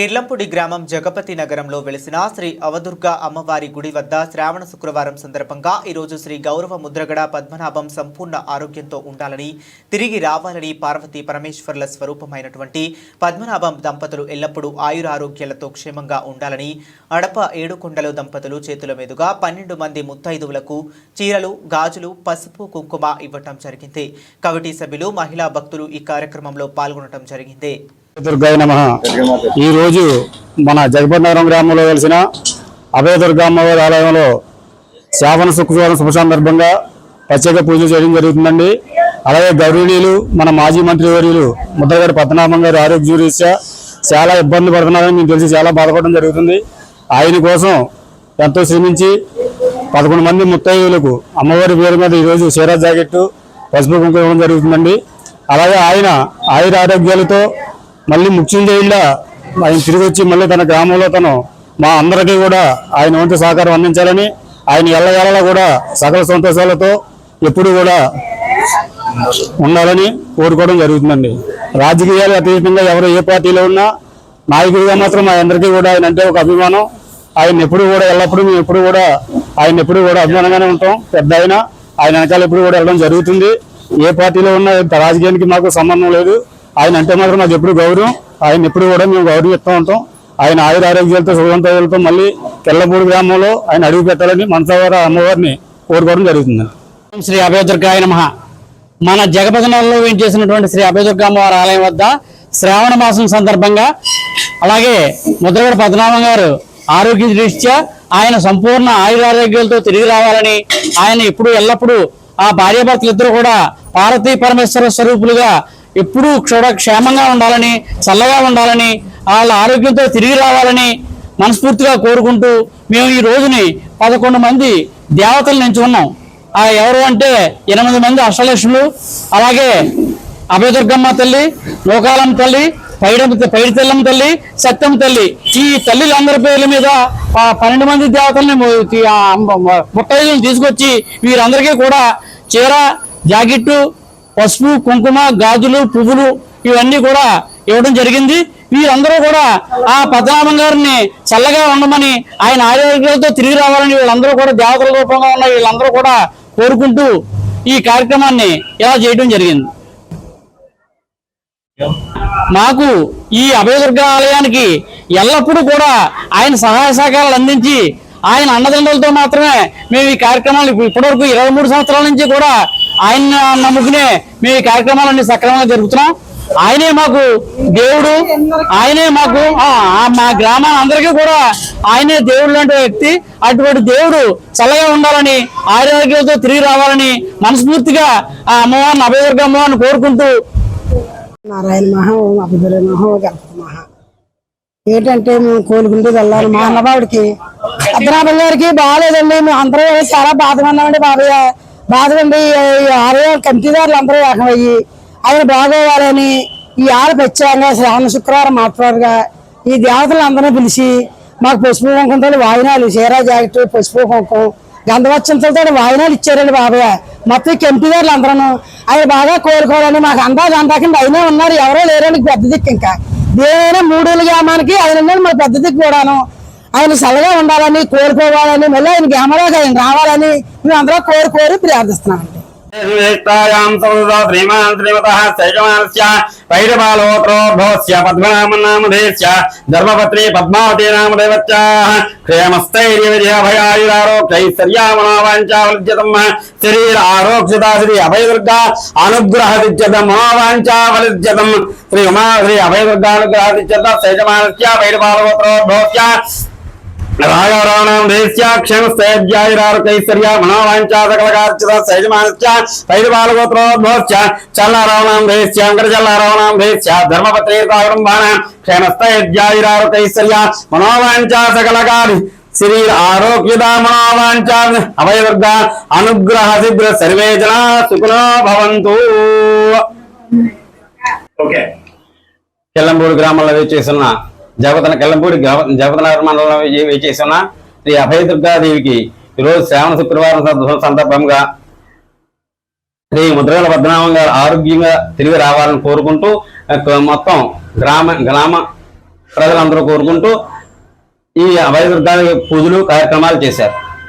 కిర్లంపూడి గ్రామం జగపతి నగరంలో వెలిసిన శ్రీ అవదుర్గ అమ్మవారి గుడి వద్ద శ్రావణ శుక్రవారం సందర్భంగా ఈరోజు శ్రీ గౌరవ ముద్రగడ పద్మనాభం సంపూర్ణ ఆరోగ్యంతో ఉండాలని తిరిగి రావాలని పార్వతీ పరమేశ్వర్ల స్వరూపమైనటువంటి పద్మనాభం దంపతులు ఎల్లప్పుడూ ఆయురారోగ్యాలతో క్షేమంగా ఉండాలని అడప ఏడుకొండలు దంపతులు చేతుల మీదుగా పన్నెండు మంది ముత్తైదువులకు చీరలు గాజులు పసుపు కుంకుమ ఇవ్వటం జరిగింది. కమిటీ సభ్యులు మహిళా భక్తులు ఈ కార్యక్రమంలో పాల్గొనడం జరిగింది. దుర్గాయ నమ. ఈరోజు మన జగపతినగరం గ్రామంలో వెలిసిన అభయ దుర్గా అమ్మవారి ఆలయంలో శ్రావణ శుక్రవారం శుభ సందర్భంగా ప్రత్యేక పూజలు చేయడం జరుగుతుందండి. అలాగే గౌరవనీయులు మన మాజీ మంత్రి వర్యులు ముద్రగారి పద్మనాభం గారి ఆరోగ్య రీత్యా చాలా ఇబ్బంది పడుతున్నారని మీకు తెలిసి చాలా బాధపడడం జరుగుతుంది. ఆయన కోసం ఎంతో శ్రమించి పదకొండు మంది ముత్తయ్యులకు అమ్మవారి పేరు మీద ఈరోజు చీర జాకెట్టు పసుపు కుంకుమ ఇవ్వడం జరుగుతుందండి. అలాగే ఆయన ఆయుర ఆరోగ్యాలతో మళ్ళీ ముఖ్యంగా ఆయన తిరిగి వచ్చి మళ్ళీ తన గ్రామంలో తను మా అందరికీ కూడా ఆయన వంతు సహకారం అందించాలని ఆయన ఎల్లవేళలా కూడా సకల సంతోషాలతో ఎప్పుడు కూడా ఉండాలని కోరుకోవడం జరుగుతుందండి. రాజకీయాలు అతీతంగా ఎవరు ఏ పార్టీలో ఉన్నా నాయకుడిగా మాత్రం మా అందరికీ కూడా ఆయన అంటే ఒక అభిమానం. ఆయన ఎప్పుడు కూడా ఎల్లప్పుడూ మేము ఎప్పుడు కూడా ఆయన ఎప్పుడు కూడా అభిమానంగానే ఉంటాం. పెద్ద ఆయన ఆయన వెనకాల ఎప్పుడు కూడా వెళ్ళడం జరుగుతుంది. ఏ పార్టీలో ఉన్న రాజకీయానికి మాకు సంబంధం లేదు. ఆయన అంటే మాత్రం నాకు ఎప్పుడు గౌరవం. ఆయన ఎప్పుడు కూడా మేము గౌరవిస్తూ ఉంటాం. ఆయన ఆయుర ఆరోగ్యాలతో సుఖవంతాలతో మళ్ళీ కెల్లపూడి గ్రామంలో ఆయన అడుగు పెట్టాలని మనసావారి అమ్మవారిని కోరుకోవడం జరుగుతుంది. శ్రీ అభయదుర్గాయ నమ. మన జగపదనంలో వేయించేసినటువంటి శ్రీ అభయదుర్గా అమ్మవారి ఆలయం వద్ద శ్రావణ మాసం సందర్భంగా అలాగే ముద్రగడ పద్మనాభం గారు ఆరోగ్య దృష్ట్యా ఆయన సంపూర్ణ ఆయురారోగ్యాలతో తిరిగి రావాలని ఆయన ఎప్పుడు ఎల్లప్పుడూ ఆ భార్యాభర్తలు ఇద్దరు కూడా పార్వతీ పరమేశ్వర స్వరూపులుగా ఎప్పుడూ క్షుడ క్షేమంగా ఉండాలని చల్లగా ఉండాలని వాళ్ళ ఆరోగ్యంతో తిరిగి రావాలని మనస్ఫూర్తిగా కోరుకుంటూ మేము ఈ రోజుని పదకొండు మంది దేవతలు నించుకున్నాం. ఆ ఎవరు అంటే ఎనిమిది మంది అష్టలక్ష్ములు అలాగే అభయదుర్గమ్మ తల్లి లోకాలమ్మ తల్లి పైడ పైడి తెల్లమ్మ తల్లి సత్యం తల్లి. ఈ తల్లిలందరి పేర్ల మీద పన్నెండు మంది దేవతల్ని ము- తీసుకొచ్చి వీరందరికీ కూడా చీర జాకెట్టు పసుపు కుంకుమ గాజులు పువ్వులు ఇవన్నీ కూడా ఇవ్వడం జరిగింది. వీరందరూ కూడా ఆ పద్మనాభం గారిని చల్లగా ఉండమని ఆయన ఆరోగ్యాలతో తిరిగి రావాలని వీళ్ళందరూ కూడా దేవతల రూపంగా ఉన్న వీళ్ళందరూ కూడా కోరుకుంటూ ఈ కార్యక్రమాన్ని ఇలా చేయడం జరిగింది. మాకు ఈ అభయదుర్గ ఆలయానికి ఎల్లప్పుడూ కూడా ఆయన సహాయ సహకారాలు అందించి ఆయన అన్నదండలతో మాత్రమే మేము ఈ కార్యక్రమాలు ఇప్పుడు- ఇప్పటివరకు ఇరవై మూడు సంవత్సరాల నుంచి కూడా ఆయన నమ్ముకునే మేము ఈ కార్యక్రమాలన్నీ సక్రమంగా జరుగుతున్నాం ఆయనే మాకు దేవుడు. ఆయనే మాకు ఆ, మా గ్రామాల అందరికీ కూడా ఆయనే దేవుడు లాంటి వ్యక్తి. అటువంటి దేవుడు చల్లగా ఉండాలని ఆరోగ్యంతో తిరిగి రావాలని మనస్ఫూర్తిగా ఆ అమ్మవారిని అభయదుర్గ అమ్మవారిని కోరుకుంటూ నారాయణ మహా ఓం మహా గణపతి మహా. ఏంటంటే మేము కోలుకుంటూ వెళ్ళాలి. మా అన్నబాబుడికి పద్మనాభం గారికి బాగాలేదండి. మేము అందరూ చాలా బాధపడినామండి బాబయ్య. బాధపడి ఆరు ఆరో కమిటీదారులు అందరూ ఏకమయ్యి ఆయన బాగోవాలని ఈ ఆడ ప్రత్యేకంగా శ్రావణ శుక్రవారం మాట్లాడుగా ఈ దేవతలు అందరినీ పిలిచి మాకు పసుపు కుంకుమతో వాయినాలు చీరా జాకెట్ పసుపు కుంకుమ గంధవచ్చంతో వాయినాలు ఇచ్చారండి బాబయ్య మొత్తం కెంపీ అందరూ ఆయన బాగా కోరుకోవాలని మాకు అందాజ అందాకండి అయినా ఉన్నారు ఎవరో లేరండి పెద్ద దిక్కు ఇంకా. దేనైనా మూడేళ్ళ గ్రామానికి ఆయన ఉన్నాడు మన పెద్ద దిక్కు కూడాను. ఆయన చల్లగా ఉండాలని కోరుకోవాలని మళ్ళీ ఆయన గ్రామంలోకి ఆయన రావాలని మేము అందరూ కోరి కోరి ప్రార్థిస్తున్నామండి శ్రేష్టాయాం సౌదా శ్రీమాన్ శ్రీమతః శైకమానస్య వైరబాలోత్రోద్భవస్య పద్మనామనామధేస్య ధర్మపత్ని పద్మావతి నామదేవత్యాః క్షేమస్థైర్య విజయ భయాయురారోగ్యైశ్వర్యామనోవాంఛావలిజ్యతం శరీర ఆరోగ్యతా శ్రీ అభయదుర్గా అనుగ్రహదిత్యత మనోవాంఛావలిజ్యతం శ్రీ ఉమా శ్రీ అభయదుర్గానుగ్రహదిత్యత శైకమానస్య వైరబాలోత్రోద్భవస్య రాఘవరావణం దేశ్య క్షేమస్థైర్యాయురారుకైశ్వర్య మనోవాంఛా సకలకార్చిత సైజమానస్య పైరుబాలగోత్రోద్భవస్య చల్లారావణం దేశ్య వెంకటచల్లారావణం దేశ్య ధర్మపత్రే కుటుంబాన క్షేమస్థైర్యాయురారుకైశ్వర్య మనోవాంఛా సకలకారి శ్రీ ఆరోగ్యద మనోవాంఛా అభయదుర్గ అనుగ్రహ శిగ్ర సర్వే జనా సుఖినో భవంతు. ఓకే. కెల్లంపూడి గ్రామంలో జగతన కెల్లంపూడి జగతనగర్ మండలంలో శ్రీ అభయ దుర్గాదేవికి ఈరోజు శ్రావణ శుక్రవారం సందర్భంగా శ్రీ ముద్రగల పద్మనాభం గారు ఆరోగ్యంగా తిరిగి రావాలని కోరుకుంటూ మొత్తం గ్రామ గ్రామ ప్రజలందరూ కోరుకుంటూ ఈ అభయ దుర్గాదేవి పూజలు కార్యక్రమాలు చేశారు.